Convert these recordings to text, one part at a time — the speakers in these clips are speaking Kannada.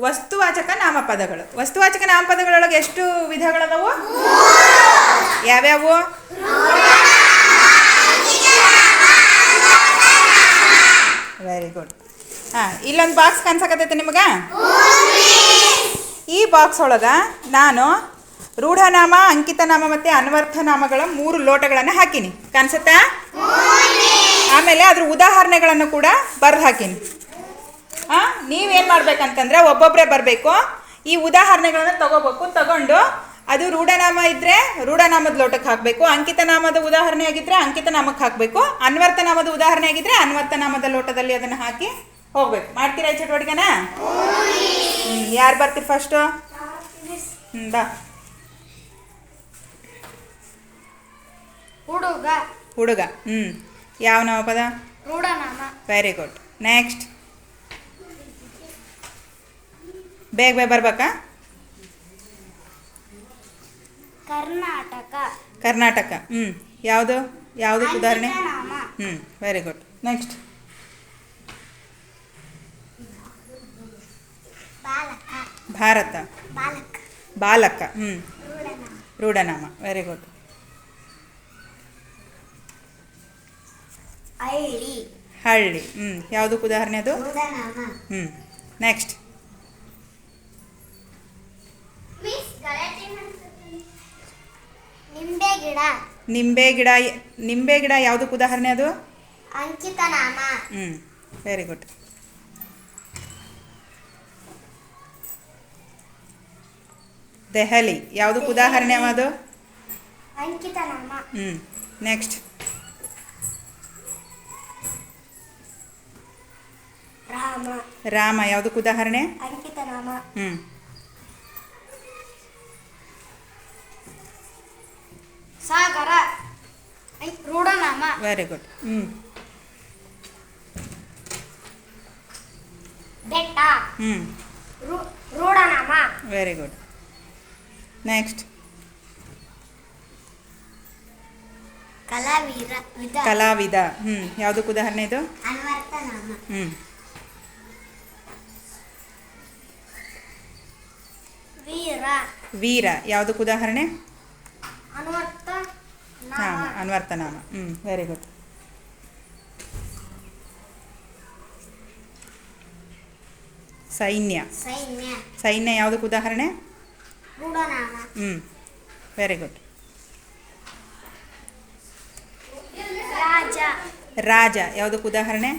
ವಸ್ತುವಾಚಕ ನಾಮಪದಗಳು. ವಸ್ತುವಾಚಕ ನಾಮಪದಗಳೊಳಗೆ ಎಷ್ಟು ವಿಧಗಳದವು? ಯಾವ್ಯಾವು? ವೆರಿ ಗುಡ್ ಹಾಂ, ಇಲ್ಲೊಂದು ಬಾಕ್ಸ್ ಕಾಣಿಸಕತ್ತೈತೆ ನಿಮಗೆ? ಈ ಬಾಕ್ಸ್ ಒಳಗೆ ನಾನು ರೂಢನಾಮ, ಅಂಕಿತನಾಮ ಮತ್ತು ಅನ್ವರ್ಥನಾಮಗಳ ಮೂರು ಲೋಟಗಳನ್ನು ಹಾಕೀನಿ. ಕಾಣಿಸುತ್ತಾ? ಆಮೇಲೆ ಅದ್ರ ಉದಾಹರಣೆಗಳನ್ನು ಕೂಡ ಬರೆದು ಹಾಕೀನಿ. ನೀವೇನು ಮಾಡ್ಬೇಕಂತಂದ್ರೆ ಒಬ್ಬೊಬ್ಬರೇ ಬರಬೇಕು. ಈ ಉದಾಹರಣೆಗಳನ್ನು ತಗೋಬೇಕು ತಗೊಂಡು ಅದು ರೂಢನಾಮ ಇದ್ದರೆ ರೂಢನಾಮದ ಲೋಟಕ್ಕೆ ಹಾಕಬೇಕು ಅಂಕಿತನಾಮದ ಉದಾಹರಣೆ ಆಗಿದ್ದರೆ ಅಂಕಿತನಾಮಕ್ಕೆ ಹಾಕಬೇಕು ಅನ್ವರ್ತನಾಮದ ಉದಾಹರಣೆ ಆಗಿದ್ರೆ ಅನ್ವರ್ತನಾಮದ ಲೋಟದಲ್ಲಿ ಅದನ್ನು ಹಾಕಿ ಹೋಗ್ಬೇಕು. ಮಾಡ್ತೀರಾ ಈ ಚಟುವಟಿಕೆನ? ಯಾರು ಬರ್ತೀರಿ ಫಸ್ಟು ಹ್ಞೂ ಬಾ. ಹುಡುಗ. ಹುಡುಗ ಹ್ಞೂ ಯಾವ ನಾಮಪದ? ರೂಢನಾಮ. ವೆರಿ ಗುಡ್ ನೆಕ್ಸ್ಟ್ ಬೇಗ ಬೇಗ ಬರ್ಬೇಕಾ? ಕರ್ನಾಟಕ. ಕರ್ನಾಟಕ. ಹ್ಞೂ ಯಾವುದು? ಯಾವುದಕ್ಕೆ ಉದಾಹರಣೆ ಹ್ಞೂ ವೆರಿ ಗುಡ್ ನೆಕ್ಸ್ಟ್ ಭಾರತ. ಬಾಲಕ. ಹ್ಞೂ ರೂಢನಾಮ. ವೆರಿ ಗುಡ್ ಹಳ್ಳಿ. ಹಳ್ಳಿ. ಹ್ಞೂ ಯಾವುದಕ್ಕೆ ಉದಾಹರಣೆ ಅದು? ಹ್ಞೂ ನೆಕ್ಸ್ಟ್ ನಿಂಬೆ ಗಿಡ ನಿಂಬೆ ಗಿಡ ನಿಂಬೆ ಗಿಡ ಯಾವುದಕ್ಕೆ ಉದಾಹರಣೆ ಅದು? ಅಂಕಿತನಾಮ. ಹ್ಞೂ ವೆರಿ ಗುಡ್ ದೆಹಲಿ ಯಾವುದಕ್ಕೆ ಉದಾಹರಣೆ ಅದು ಅದು? ಅಂಕಿತನಾಮ. ಹ್ಞೂ ನೆಕ್ಸ್ಟ್ ರಾಮ. ರಾಮ ಯಾವುದಕ್ಕೆ ಉದಾಹರಣೆ? ಅಂಕಿತನಾಮ. ಹ್ಞೂ ವೆರಿ ಗುಡ್ ಹ್ಞೂ ಬೆಟ್ಟ. ಹ್ಞೂ ರೂ- ರೂಢನಾಮ. ವೆರಿ ಗುಡ್ ನೆಕ್ಸ್ಟ್ ಕಲಾವೀರ ವಿಧ. ಕಲಾವಿದ. ಹ್ಞೂ ಯಾವುದಕ್ಕೆ ಉದಾಹರಣೆ ಇದು ಹ್ಮ್ ಹ್ಞೂ ವೀರ. ವೀರ. ಯಾವುದಕ್ಕೆ ಉದಾಹರಣೆ ಹಾಂ ನಾಮ ಅನ್ವರ್ಥನಾಮ ಹ್ಞೂ ವೆರಿ ಗುಡ್ ಸೈನ್ಯ. ಸೈನ್ಯ. ಸೈನ್ಯ ಯಾವುದಕ್ಕೆ ಉದಾಹರಣೆ? ಹ್ಞೂ ವೆರಿ ಗುಡ್ ರಾಜ. ಯಾವುದಕ್ಕೆ ಉದಾಹರಣೆ?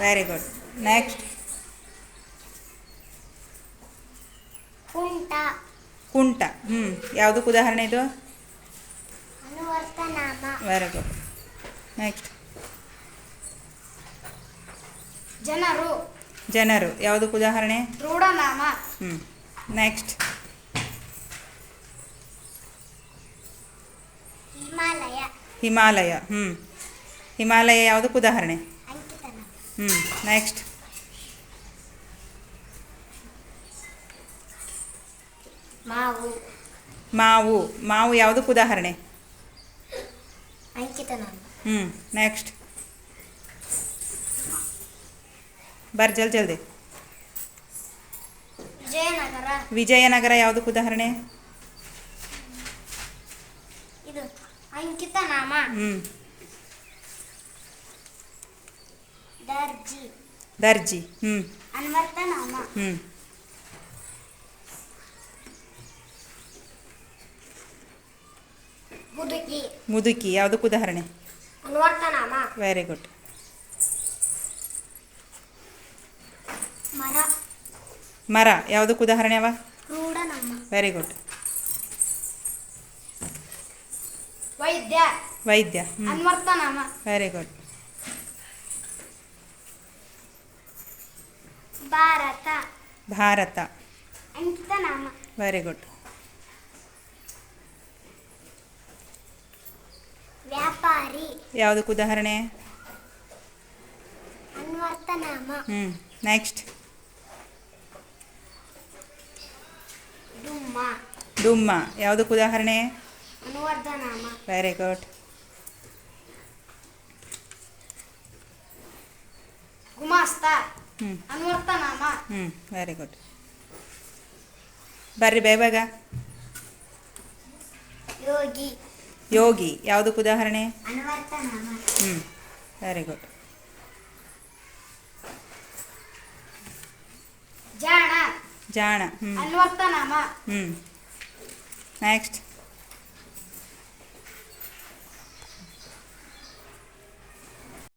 ವೆರಿ ಗುಡ್ ನೆಕ್ಸ್ಟ್ ಕುಂಟ. ಕುಂಟ. ಹ್ಞೂ ಯಾವುದಕ್ಕೆ ಉದಾಹರಣೆ ಇದು? ವೆರಿ ಗುಡ್ ನೆಕ್ಸ್ಟ್ ಜನರು. ಜನರು ಯಾವುದಕ್ಕೆ ಉದಾಹರಣೆ? ರೂಢನಾಮ. ಹ್ಞೂ ನೆಕ್ಸ್ಟ್ ಹಿಮಾಲಯ. ಹಿಮಾಲಯ ಹ್ಞೂ ಹಿಮಾಲಯ ಯಾವುದಕ್ಕೆ ಉದಾಹರಣೆ? ಹ್ಞೂ ನೆಕ್ಸ್ಟ್ ಮಾವು. ಮಾವು. ಮಾವು ಯಾವುದಕ್ಕೆ ಉದಾಹರಣೆ? ಅಂಕಿತನಾಮ ಹ್ಞೂ ನೆಕ್ಸ್ಟ್ ಬರ್ ಜಲ್ ಜಲ್ದಿ. ವಿಜಯನಗರ. ವಿಜಯನಗರ ಯಾವುದಕ್ಕೆ ಉದಾಹರಣೆ? ಇದು ಅಂಕಿತ ನಾಮ ಹ್ಞೂ ದರ್ಜಿ. ದರ್ಜಿ ಹ್ಞೂ ಅನ್ವರ್ತನಾಮ ಹ್ಞೂ ಮುದುಕಿ. ಮುದುಕಿ ಯಾವುದಕ್ಕೆ ಉದಾಹರಣೆ? ವೆರಿ ಗುಡ್ ಮರ. ಮರ ಯಾವುದಕ್ಕೆ ಉದಾಹರಣೆ ಅವ? Very good Vaidya. Vaidya very good Bharata. Bharata. Very good ಯಾವುದಕ್ಕೆ ಉದಾಹರಣೆ? ಹ್ಞೂ ನೆಕ್ಸ್ಟ್ ಡುಮ್ಮ. ಯಾವುದಕ್ಕೆ ಉದಾಹರಣೆ? ವೆರಿ ಗುಡ್ ಹ್ಞೂ ವೆರಿ ಗುಡ್ ಬರ್ರಿ ಬೇಗ. ಯೋಗಿ. ಯೋಗಿ ಯಾವುದಕ್ಕೆ ಉದಾಹರಣೆ? ಹ್ಮ್ ಹ್ಞೂ ವೆರಿ ಗುಡ್ ಜಾಣ ಜಾಣ ಹ್ಞೂ ಹ್ಮ್. ಹ್ಞೂ ನೆಕ್ಸ್ಟ್